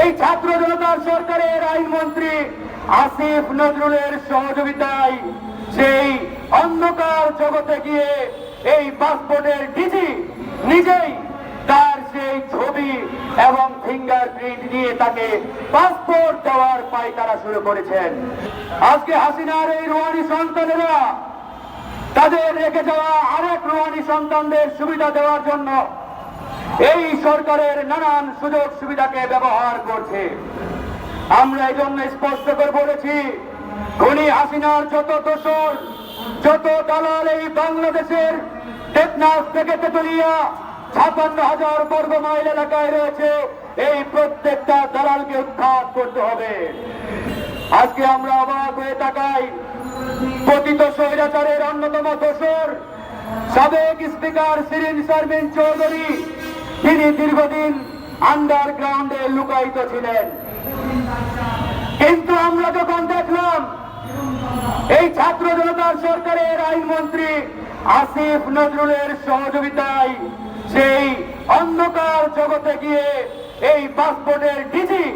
এই ছাত্র জনতার সরকারের আইনমন্ত্রী আসিফ নজরুলের সহযোগিতায় সেই অন্ধকার জগতে গিয়ে এই পাসপোর্টের ডিজি নিজেই তার সেই ছবি এবং ফিঙ্গার প্রিন্ট নিয়ে তাকে পাসপোর্ট দেওয়ার পাইতারা শুরু করেছেন। আজকে হাসিনার এই রোহানি সন্তানেরা তাদের রেখে যাওয়া আরেক রোহানি সন্তানদের সুবিধা দেওয়ার জন্য এই সরকারের নানান সুযোগ সুবিধাকে ব্যবহার করছে। আমরা এই জন্য স্পষ্ট করে বলেছি, খনি হাসিনার যত দোষর, যত দালাল এই বাংলাদেশের থেকে তেতুলিয়া ছাপান্ন হাজার বর্গ মাইল এলাকায় রয়েছে, এই প্রত্যেকটা দালালকে উৎখাত করতে হবে। আজকে আমরা অবাক হয়ে তাকাই, পতিত স্বৈরাচারের অন্যতম দোষর, সাবেক স্পিকার শিরিন শারমিন চৌধুরী তিনি দীর্ঘদিন আন্ডারগ্রাউন্ডে লুকায়িত ছিলেন। কিন্তু আমরা যখন দেখলাম, এই ছাত্র জনতার সরকারের আইনমন্ত্রী আসিফ নজরুলের সহযোগিতায় সেই অন্ধকার জগতে গিয়ে এই পাসপোর্টের ডিজি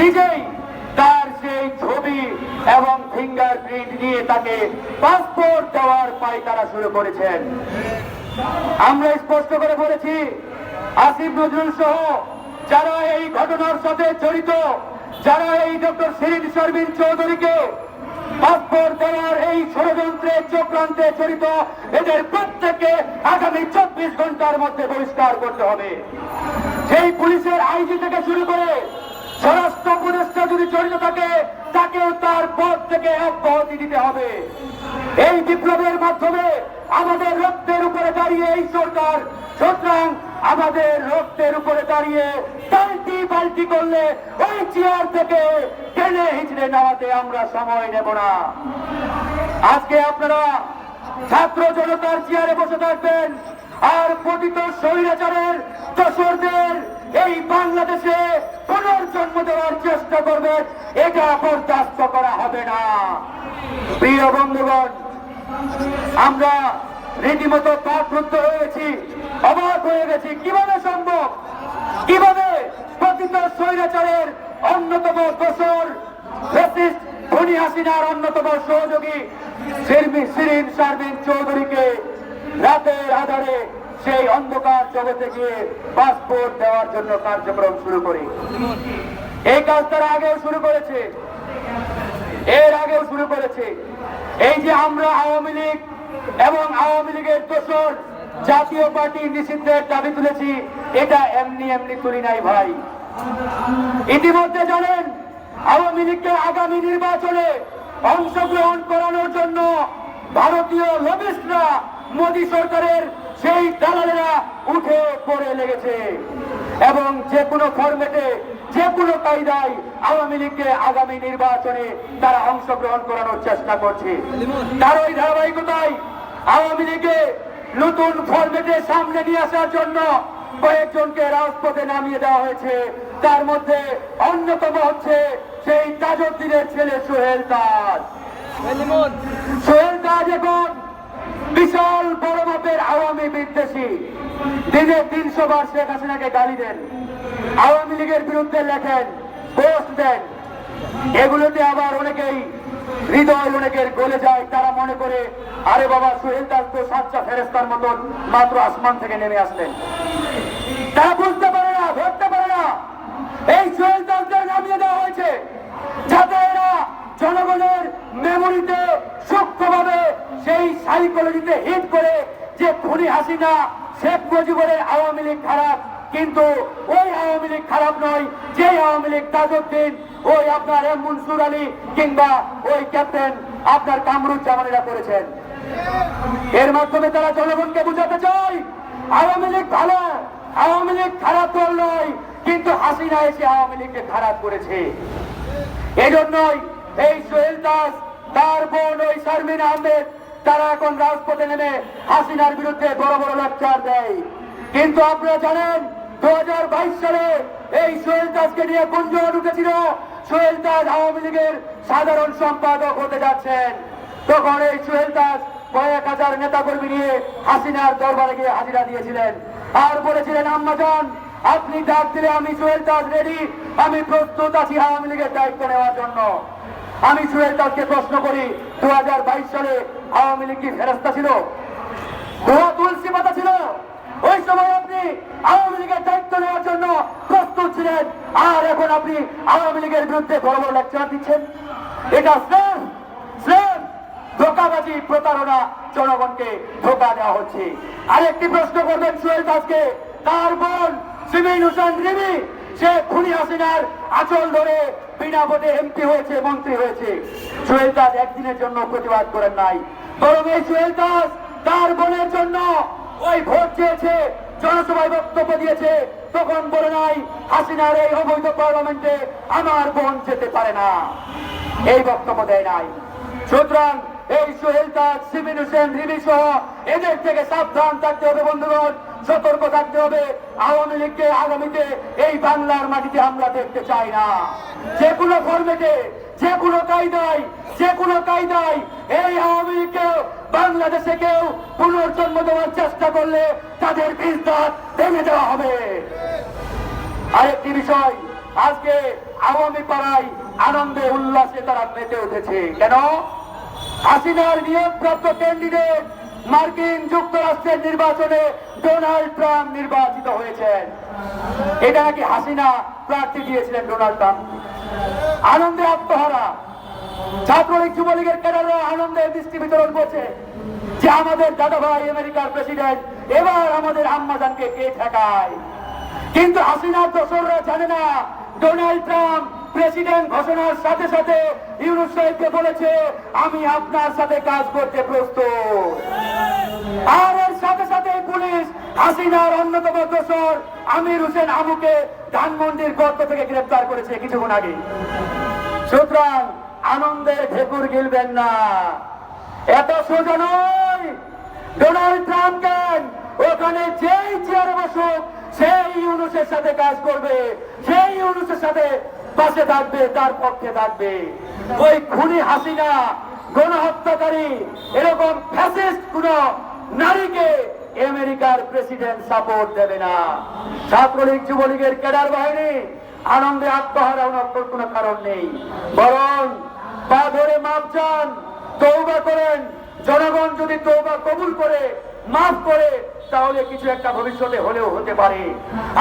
নিজেই তার সেই ছবি এবং ফিঙ্গার প্রিন্ট নিয়ে তাকে পাসপোর্ট দেওয়ার পাইতারা শুরু করেছেন। আমরা স্পষ্ট করে বলেছি আসিফ নজরুল সহ যারা এই ঘটনার সাথে জড়িত, যারা এই ডক্টর শিরিন শর্মিন চৌধুরীকে এই ষড়যন্ত্রে চক্রান্তে জড়িত, এদের প্রত্যেককে আগামী চব্বিশ ঘণ্টার মধ্যে বহিষ্কার করতে হবে। সেই পুলিশের আইজি থেকে শুরু করে স্বরাষ্ট্র উপদেষ্টা যদি জড়িত থাকে, তাকেও তার পদ থেকে অব্যাহতি দিতে হবে। এই বিপ্লবের মাধ্যমে আমাদের রক্তের উপরে দাঁড়িয়ে এই সরকার সুতরাং আমাদের রক্তের উপরে দাঁড়িয়ে পাল্টি পাল্টি করলে ওই চেয়ার থেকে টেনে হিচড়ে নেওয়াতে আমরা সময় নেব না। আজকে আপনারা ছাত্র জনতার চেয়ারে বসে থাকবেন আর পতিত স্বৈরাচারের দোসরদের এই বাংলাদেশে পুনর্জন্ম দেওয়ার চেষ্টা করবেন, এটা বরদাস্ত করা হবে না। প্রিয় বন্ধুগণ, আমরা রীতিমতো পাকরুদ্ধ হয়েছি অবাক হয়ে গেছি। কীভাবে সম্ভব? কীভাবে পতিত স্বৈরাচারের অন্যতম ধনী হাসিনার অন্যতম সহযোগী শিরিন শারমিন চৌধুরীকে রাতের আধারে সেই অন্ধকার জগতে গিয়ে পাসপোর্ট দেওয়ার জন্য কার্যক্রম শুরু করি। এই কাজ তারা আগেও শুরু করেছে। এর আগেও শুরু করেছে। এই যে আমরা আওয়ামী লীগ এবং আওয়ামী লীগের দোষর জাতীয় পার্টি নিষিদ্ধের দাবি তুলেছি, এটা এমনি এমনি তুলি নাই ভাই। ইতিমধ্যে জানেন, আওয়ামী লীগকে আগামী নির্বাচনে অংশগ্রহণ করানোর জন্য ভারতীয় লবিস্টরা মোদী সরকারের সেই দালালেরা উঠে পড়ে লেগেছে। এবং যে কোনো ফরম্যাটে যে কোনো কায়দায় আওয়ামী লীগকে আগামী নির্বাচনে তারা অংশগ্রহণ করানোর চেষ্টা করছে। তার ওই ধারাবাহিকতায় আওয়ামী লীগে নতুন ফরম্যাটে সামনে নিয়ে আসার জন্য কয়েকজনকে রাজপথে নামিয়ে দেওয়া হয়েছে। তার মধ্যে অন্যতম হচ্ছে সেই তাজউদ্দিনের ছেলে সোহেল তাজ। সোহেল তাজ এখন বিশাল বড় মাপের আওয়ামী বিদ্বেষী। দিনে তিনশো বার শেখ হাসিনাকে গালি দেন। আওয়ামী লীগের বিরুদ্ধে লেখেন, পোস্ট দেন। এগুলোতে আবার অনেকেই হৃদয় অনেকের গলে যায়। তারা মনে করে, আরে বাবা, সোহেল দাস তো সাচ্চা ফেরেস্তার মতন মাত্র আসমান থেকে নেমে আসলেন। তারা বুঝতে পারে না, ধরতে পারে না। এই সোহেল দাসদের নামিয়ে দেওয়া হয়েছে, যাতে এরা জনগণের মেমোরিতে সূক্ষ্মভাবে সেই সাইকোলজিতে হিট করে যে খুনি হাসিনা, শেখ মুজিবুরের আওয়ামী লীগ খারাপ কিন্তু ওই আওয়ামী লীগ খারাপ নয় যে আওয়ামী লীগ তাজউদ্দিন, ওই আপনার এম মনসুর আলী কিংবা ওই ক্যাপ্টেন আপনার কামরুজ্জামানেরা করেছেন। এর মাধ্যমে তারা জনগণকে বুঝাতে চায়, আওয়ামী লীগ ভালো, আওয়ামী লীগ খারাপ দল নয়, কিন্তু হাসিনা এসে আওয়ামী লীগকে খারাপ করেছে। এজন্যই এই সোহেল দাস, তার বোন ওই শারমিন আহমেদ, তারা এখন রাজপথে নেমে হাসিনার বিরুদ্ধে বড় বড় লেকচার দেয়। কিন্তু আপনারা জানেন দু হাজার বাইশ সালে এই সোহেল দাসকে নিয়ে গুঞ্জন উঠেছিল। সোহেল দাস আওয়ামী লীগের সাধারণ সম্পাদক হতে যাচ্ছেন। তখন এই সোহেল দাস কয়েক হাজার নেতা কর্মী নিয়ে হাসিনার দরবারে গিয়ে হাজিরা দিয়েছিলেন। আর বলেছিলেন আম্মাজান আপনি ডাক দিলে আমি সোহেল দাস রেডি আমি প্রস্তুত আছি আওয়ামী লীগের দায়িত্ব নেওয়ার জন্য। আমি সুয়েল দাসকে প্রশ্ন করি দু হাজার বাইশ সালে আওয়ামী লীগ কি ফেরস্তা ছিল? দোয়া তুলসী পাতা ছিল। সময় আপনি আওয়ামী লীগের দায়িত্ব নেওয়ার জন্য প্রস্তুত ছিলেন। আর এখন আপনি আওয়ামী লীগের বিরুদ্ধে বড় বড় লেকচার দিচ্ছেন। এটা স্রেফ স্রেফ ধোকাবাজি প্রতারণা জনগণকে ধোকা দেওয়া হচ্ছে। আরেকটি প্রশ্ন করবেন সোহেল দাসকে তার বোন সিমিন হোসেন রিমি, সে খুনি হাসিনার আচল ধরে বিনা ভোটে এমপি হয়েছে, মন্ত্রী হয়েছে। সোহেল দাস একদিনের জন্য প্রতিবাদ করেন নাই। বরং এই সোহেল দাস তার বোনের জন্য ওই ভোট চেয়েছে জনসভায় বক্তব্য দিয়েছে, তখন বলে নাই, হাসিনার এই অবৈধ পার্লামেন্টে আমার বোন যেতে পারে না। এই বক্তব্য দেয় নাই। সুতরাং এই সোহেল তাজ সিমিন হোসেন রিমি সহ এদের থেকে সাবধান থাকতে হবে, বন্ধুগণ, সতর্ক থাকতে হবে। আওয়ামী লীগকে, আগামীতে এই বাংলার মাটিতে আমরা দেখতে চাই না। যে কোনো ফর্মেটে যে কোনো কায়দায় যে কোনো কায়দায় এই আওয়ামী লীগকে বাংলাদেশে কেউ পুনর্জন্ম দেওয়ার চেষ্টা করলে তাদের দাঁত ভেঙে দেওয়া হবে। আরেকটি বিষয়, আজকে আওয়ামী পাড়ায় আনন্দে উল্লাসে তারা মেতে উঠেছে। কেন? হাসিনার নিয়োগপ্রাপ্ত ক্যান্ডিডেট মার্কিন যুক্তরাষ্ট্রের নির্বাচনে ডোনাল্ড ট্রাম্প নির্বাচিত হয়েছেন। এটা নাকি হাসিনা প্রার্থী দিয়েছিলেন ডোনাল্ড ট্রাম্প? আনন্দে আত্মহারা। ছাত্রলীগ যুবলীগের ক্যাডাররা আনন্দে দৃষ্টি বিতরণ করছে যে আমাদের দাদা ভাই আমেরিকার প্রেসিডেন্ট এবার আমাদের আম্মাজানকে কে ঠেকায়? কিন্তু হাসিনার দোসররা জানে না, ডোনাল্ড ট্রাম্প প্রেসিডেন্ট ঘোষণার সাথে সাথে ইউনুস সাহেবকে বলেছে, আমি আপনার সাথে কাজ করতে প্রস্তুত। আর এর সাথে সাথে পুলিশ হাসিনার অন্যতম দোসর আমির হোসেন আমুকে ধানমন্ডির গর্ত থেকে গ্রেফতার করেছে কিছুক্ষণ আগে। সুতরাং আনন্দের ঠেকুর গিলবেন না। এত সোজা নয়। ডোনাল্ড ট্রাম্প কেন ওখানে যেই চেয়ারে বসুক, সেই ইউনুসের সাথে কাজ করবে, সেই ইউনুসের সাথে পাশে থাকবে, তার পক্ষে থাকবে। ওই খুনি হাসিনা, গণহত্যাকারী, এরকম ফ্যাসিস্ট কোন নারীকে আমেরিকার প্রেসিডেন্ট সাপোর্ট দেবে না। ছাত্রলীগ, যুবলীগের ক্যাডার বাহিনী আনন্দে আত্মহারা কোনো কারণ নেই। বরং মাপ চান তৌবা করেন। জনগণ যদি তৌবা কবুল করে, মাফ করে, তাহলে কিছু একটা ভবিষ্যতে হলেও হতে পারে।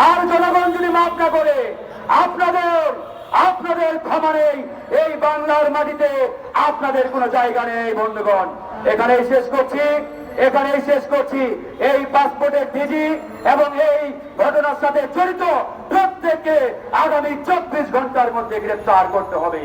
আর জনগণ যদি মাফ না করে, আপনাদের আপনাদের ক্ষমা নেই। এই বাংলার মাটিতে আপনাদের কোনো জায়গা নেই, বন্ধুগণ। এখানেই শেষ করছি, এখানেই শেষ করছি। এই পাসপোর্টের ডিজি এবং এই ঘটনার সাথে জড়িত প্রত্যেককে আগামী চব্বিশ ঘণ্টার মধ্যে গ্রেফতার করতে হবে।